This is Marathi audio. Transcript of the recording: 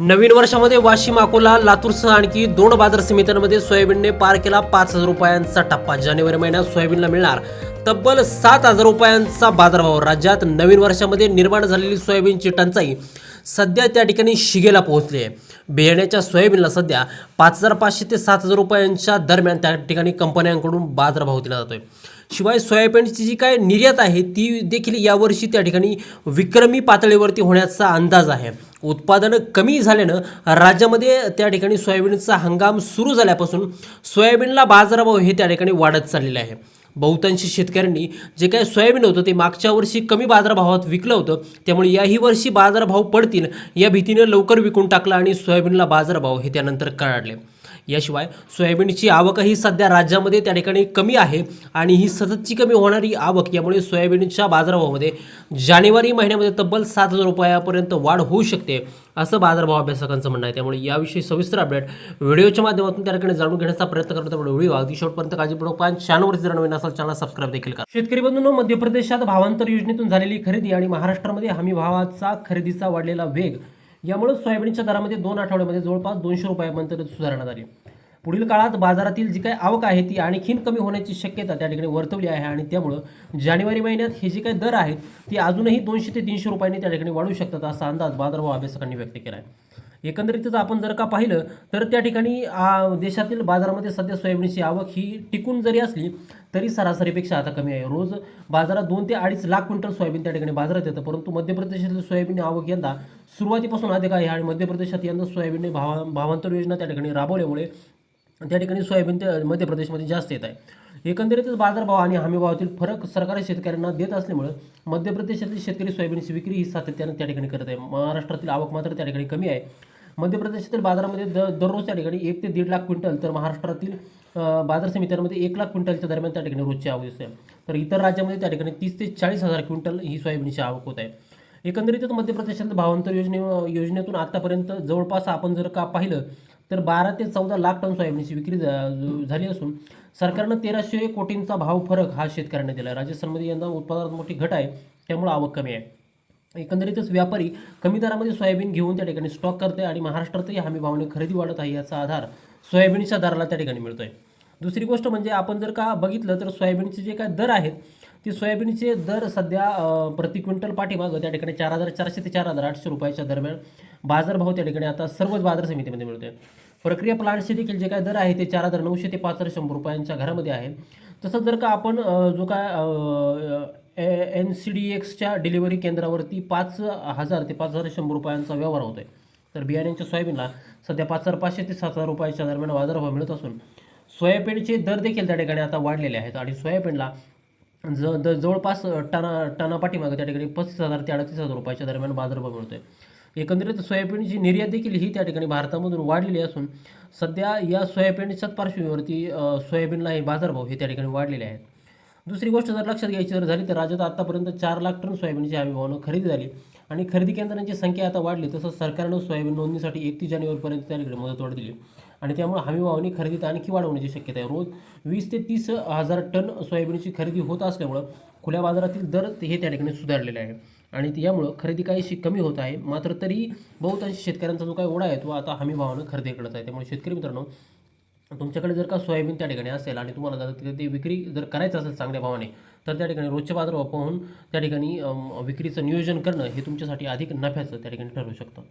नवीन वर्षामध्ये वाशिम अकोला लातूरसह आणखी दोन बाजार समित्यांमध्ये सोयाबीनने पार केला पाच हजार रुपयांचा टप्पा. जानेवारी महिन्यात सोयाबीनला मिळणार तब्बल सात हजार रुपयांचा बाजारभाव. राज्यात नवीन वर्षामध्ये निर्माण झालेली सोयाबीनची टंचाई सध्या त्या ठिकाणी शिगेला पोहोचली आहे. बियाण्याच्या सोयाबीनला सध्या पाच हजार पाचशे ते सात हजार रुपयांच्या दरम्यान त्या ठिकाणी कंपन्यांकडून बाजारभाव दिला जातोय. शिवाय सोयाबीनची जी काय निर्यात आहे ती देखील यावर्षी त्या ठिकाणी विक्रमी पातळीवरती होण्याचा अंदाज आहे. उत्पादन कमी झाल्यानं राज्यामध्ये त्या ठिकाणी सोयाबीनचा हंगाम सुरू झाल्यापासून सोयाबीनला बाजारभाव हे त्या ठिकाणी वाढत चाललेले आहे. बहुतांशी शेतकऱ्यांनी जे काय सोयाबीन होतं ते मागच्या वर्षी कमी बाजारभावात विकलं होतं. त्यामुळे याही वर्षी बाजारभाव पडतील या भीतीनं लवकर विकून टाकला आणि सोयाबीनला बाजारभाव हे त्यानंतर कळाडले. याशिवाय सोयाबीनची आवकही सध्या राज्यामध्ये त्या ठिकाणी कमी आहे आणि ही सततची कमी होणारी आवक यामुळे सोयाबीनच्या बाजारभावामध्ये जानेवारी महिन्यामध्ये तब्बल सात हजार रुपयापर्यंत वाढ होऊ शकते असं बाजारभाव अभ्यासकांचं म्हणणं आहे. त्यामुळे याविषयी सविस्तर अपडेट व्हिडिओच्या माध्यमातून त्या ठिकाणी जाणून घेण्याचा प्रयत्न करतो त्यामुळे व्हिडिओ अगदी शेवटपर्यंत काळजीपूर्वक पाहा. चॅनलवरती जर नवीन असाल चॅनल सबस्क्राईब देखील करा. शेतकरी बंधूंनो मध्य प्रदेशात भावांतर योजनेतून झालेली खरेदी आणि महाराष्ट्रामध्ये हमी भावाचा खरेदीचा वाढलेला वेग यामुळे सोयाबीनच्या दरामध्ये दोन आठवड्यामध्ये जवळपास दोनशे रुपयापर्यंत सुधारणा झाली. पुढील काळात बाजारातील जी काही आवक आहे ती आणखीन कमी होण्याची शक्यता त्या ठिकाणी वर्तवली आहे आणि त्यामुळं जानेवारी महिन्यात हे जे काही दर आहेत ती अजूनही दोनशे ते तीनशे रुपयांनी त्या ठिकाणी वाढू शकतात असा अंदाज बाजारभाव अभ्यासकांनी व्यक्त केला आहे एकंदरीतच आपण जर का पाहिलं तर त्या ठिकाणी देशातील बाजारामध्ये सध्या सोयाबीनची आवक ही टिकून जरी असली तरी सरासरीपेक्षा आता कमी आहे. रोज बाजारात दोन ते अडीच लाख क्विंटल सोयाबीन त्या ठिकाणी बाजारात येतं परंतु मध्य प्रदेशातील सोयाबीन आवक यंदा सुरुवातीपासून अधिक आहे आणि मध्य प्रदेशात यंदा सोयाबीन भावा भावांतर योजना त्या ठिकाणी राबवल्यामुळे त्या ठिकाणी सोयाबीन त्या मध्य प्रदेशमध्ये जास्त येत आहे. एकंदरीतच बाजारभाव आणि हमीभावातील फरक सरकारी शेतकऱ्यांना देत असल्यामुळे मध्य प्रदेशातील शेतकरी सोयाबीनची विक्री ही सातत्यानं त्या ठिकाणी करत आहे. महाराष्ट्रातील आवक मात्र त्या ठिकाणी कमी आहे. मध्य प्रदेशातील बाजारामध्ये द दररोज त्या ठिकाणी एक ते दीड लाख क्विंटल तर महाराष्ट्रातील बाजार समित्यांमध्ये एक लाख क्विंटलच्या दरम्यान त्या ठिकाणी रोजची आवक दिसते. तर इतर राज्यामध्ये त्या ठिकाणी तीस ते चाळीस हजार क्विंटल ही सोयाबीनची आवक होत आहे. एकंदरीतच मध्य प्रदेशातील भावांतर योजने योजनेतून आतापर्यंत जवळपास आपण जर का पाहिलं तर बारा ते चौदा लाख टन सोयाबीनची विक्री झा- झाली असून सरकारनं तेराशे कोटींचा भाव फरक हा शेतकऱ्यांना दिला आहे राजस्थानमध्ये यंदा उत्पादनात मोठी घट आहे त्यामुळे आवक कमी आहे. एकंदरीतच व्यापारी कमी दरामध्ये सोयाबीन घेऊन त्या ठिकाणी स्टॉक करते आणि महाराष्ट्रातही हमी भावने खरेदी वाढत आहे याचा आधार सोयाबीनच्या दराला त्या ठिकाणी मिळतो आहे दुसरी गोष्ट म्हणजे आपण जर का बघितलं तर सोयाबीनचे जे काय दर आहेत ते सोयाबीनचे दर सध्या प्रति क्विंटल पाठीमागं त्या ठिकाणी चार हजार चारशे ते चार हजार आठशे रुपयाच्या दरम्यान बाजारभाव त्या ठिकाणी आता सर्वच बाजार समितीमध्ये मिळतो आहे प्रक्रिया प्लांटचे देखील जे काय दर आहे ते चार हजार नऊशे ते पाच हजार शंभर रुपयांच्या घरामध्ये आहे तसंच जर का आपण जो काय एन सी डी एक्सच्या डिलिव्हरी केंद्रावरती पाच हजार ते पाच हजार शंभर रुपयांचा व्यवहार होतोय. तर बियाण्यांच्या सोयाबीनला सध्या पाच हजार पाचशे ते सात हजार रुपयाच्या दरम्यान बाजारभाव मिळत असून सोयाबीनचे दर देखील त्या ठिकाणी आता वाढलेले आहेत आणि सोयाबीनला ज द जवळपास टना टनापाठीमागे त्या ठिकाणी पस्तीस हजार ते अडतीस हजार रुपयाच्या दरम्यान बाजारभाव मिळतो आहे एकंदरीत सोयाबीनची निर्यात देखील ही त्या ठिकाणी भारतामधून वाढलेली असून सध्या या सोयाबीनच्याच पार्श्वभूमीवरती सोयाबीनला हे बाजारभाव हे त्या ठिकाणी वाढलेले आहेत. दुसरी गोष्ट जर लक्षात घ्यायची जर झाली तर राज्यात आतापर्यंत चार लाख टन सोयाबीनची हमीभावानं खरेदी झाली. आणि खरेदी केंद्रांची संख्या आता वाढली तसंच सरकारनं सोयाबीन नोंदणीसाठी एकतीस जानेवारीपर्यंत त्या ठिकाणी मुदतवाढ दिली. आणि त्यामुळे हमीभावाने खरेदीत आणखी वाढ होण्याची शक्यता आहे. रोज वीस ते तीस हजार टन सोयाबीनची खरेदी होत असल्यामुळं खुल्या बाजारातील दर हे त्या ठिकाणी सुधारलेले आहे. आणि यामुळं खरेदी काहीशी कमी होत आहे मात्र तरी बहुतांश शेतकऱ्यांचा जो काही ओढा आहे तो आता हमीभावानं करत आहे. त्यामुळे शेतकरी मित्रांनो तुमच्याकडे जर का सोयाबीन त्या ठिकाणी असेल आणि तुम्हाला जर तिथे ते विक्री जर करायचं असेल चांगल्या भावाने तर त्या ठिकाणी रोजच्या बाजारभाव पाहून त्या ठिकाणी विक्रीचं नियोजन करणं हे तुमच्यासाठी अधिक नफ्याचं त्या ठिकाणी ठरू शकतं.